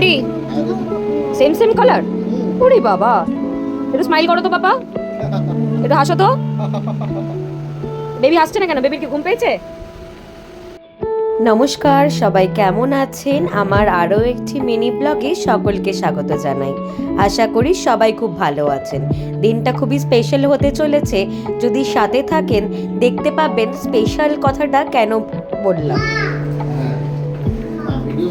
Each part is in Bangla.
রেডি? সেম সেম কালার ওরে বাবা। একটু স্মাইল করো তো বাবা একটু হাসো তো। বেবি হাসছে না কেন? বেবির কি ঘুম পেয়েছে? নমস্কার সবাই কেমন আছেন? আমার আরও একটি মিনি ব্লগে সকলকে স্বাগত জানাই। আশা করি সবাই খুব ভালো আছেন। দিনটা খুবই স্পেশাল হতে চলেছে। যদি সাথে থাকেন দেখতে পাবেন স্পেশাল কথাটা কেন বললাম। ভিডিও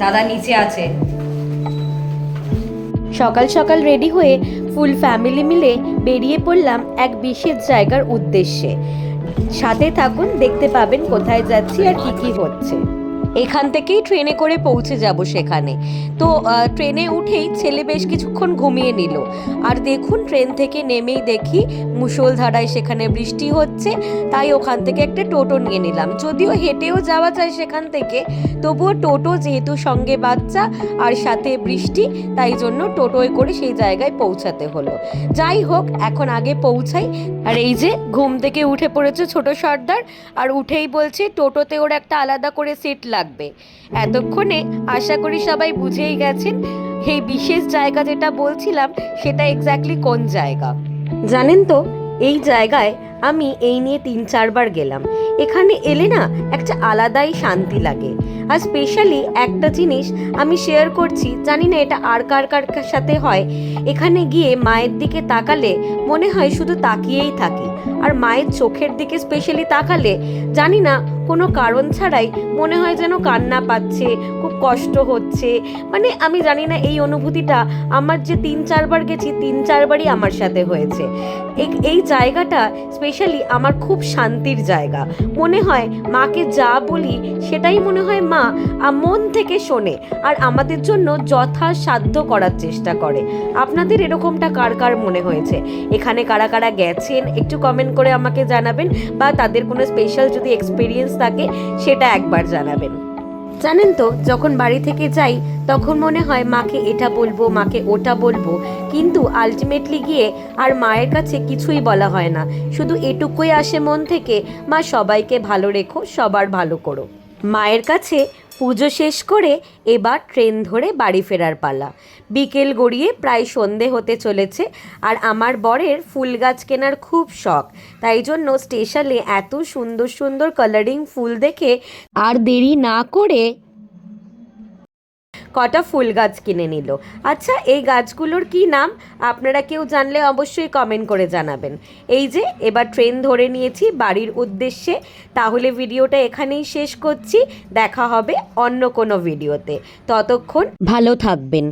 দাদা নিচে আছে। সকাল সকাল রেডি হয়ে ফুল ফ্যামিলি মিলে বেরিয়ে পড়লাম এক বিশেষ জায়গার উদ্দেশ্যে। সাথে থাকুন, দেখতে পাবেন কোথায় যাচ্ছি আর কি কি হচ্ছে। এখান থেকেই ট্রেনে করে পৌঁছে যাব সেখানে। তো ট্রেনে উঠেই ছেলে বেশ কিছুক্ষণ ঘুমিয়ে নিল। আর দেখুন, ট্রেন থেকে নেমেই দেখি মুষলধারায় সেখানে বৃষ্টি হচ্ছে, তাই ওখান থেকে একটা টোটো নিয়ে নিলাম। যদিও হেঁটেও যাওয়া যায় সেখান থেকে, তবুও টোটো যেহেতু সঙ্গে বাচ্চা আর সাথে বৃষ্টি, তাই জন্য টোটোয় করে সেই জায়গায় পৌঁছাতে হলো। যাই হোক, এখন আগে পৌঁছাই। আর এই যে, ঘুম থেকে উঠে পড়েছে ছোট সর্দার, আর উঠেই বলছে টোটোতে ওর একটা আলাদা করে সিট লাগবে। এতক্ষণে আশা করি সবাই বুঝেই গেছেন এই বিশেষ জায়গা যেটা বলছিলাম, সেটা এক্স্যাক্টলি কোন জায়গা? জানেন তো, এই জায়গায় আমি এই নিয়ে তিন চারবার গেলাম। এখানে এলে না একটা আলাদাই শান্তি লাগে। আর স্পেশালি একটা জিনিস আমি শেয়ার করছি, জানি না এটা আর কার কার সাথে হয়। এখানে গিয়ে মায়ের দিকে তাকালে মনে হয় শুধু তাকিয়েই থাকি। আর মায়ের চোখের দিকে স্পেশালি তাকালে জানি না কোনো কারণ ছাড়াই মনে হয় যেন কান্না পাচ্ছে, খুব কষ্ট হচ্ছে। মানে আমি জানি না এই অনুভূতিটা আমার যে তিন চারবার গেছি, তিন চারবারই আমার সাথে হয়েছে। এই- জায়গাটা স্পেশালি আমার খুব শান্তির জায়গা। মনে হয় মাকে যা বলি সেটাই মনে হয় মা মন থেকে শোনে আর আমাদের জন্য যথাসাধ্য করার চেষ্টা করে। আপনাদের এরকমটা কার কার মনে হয়েছে? এখানে কারা কারা গেছেন? একটু কমেন্ট করে আমাকে জানাবেন বা তাদের কোনো স্পেশাল যদি এক্সপিরিয়েন্স থাকে, সেটা একবার জানাবেন। জানেন তো, যখন বাড়ি থেকে যাই, তখন মনে হয় মাকে এটা বলব, মাকে ওটা বলব। কিন্তু আলটিমেটলি গিয়ে আর মায়ের কাছে কিছুই বলা হয় না। শুধু এটুকুই আসে মন থেকে, মা, সবাইকে ভালো রেখো, সবার ভালো করো। মায়ের কাছে পুজো শেষ করে এবার ট্রেন ধরে বাড়ি ফেরার পালা। বিকেল গড়িয়ে প্রায় সন্ধে হতে চলেছে আর আমার বরের ফুল গাছ কেনার খুব শখ। তাই জন্য স্টেশনে এত সুন্দর সুন্দর কালারিং ফুল দেখে আর দেরি না করে কটা ফুল গাছ কিনে নিল। আচ্ছা এই গাছগুলোর কি নাম? আপনারা কেউ জানলে অবশ্যই কমেন্ট করে জানাবেন। এই যে, এবার ট্রেন ধরে নিয়েছি বাড়ির উদ্দেশ্যে। তাহলে ভিডিওটা এখানেই শেষ করছি। দেখা হবে অন্য কোনো ভিডিওতে। ততক্ষণ ভালো থাকবেন।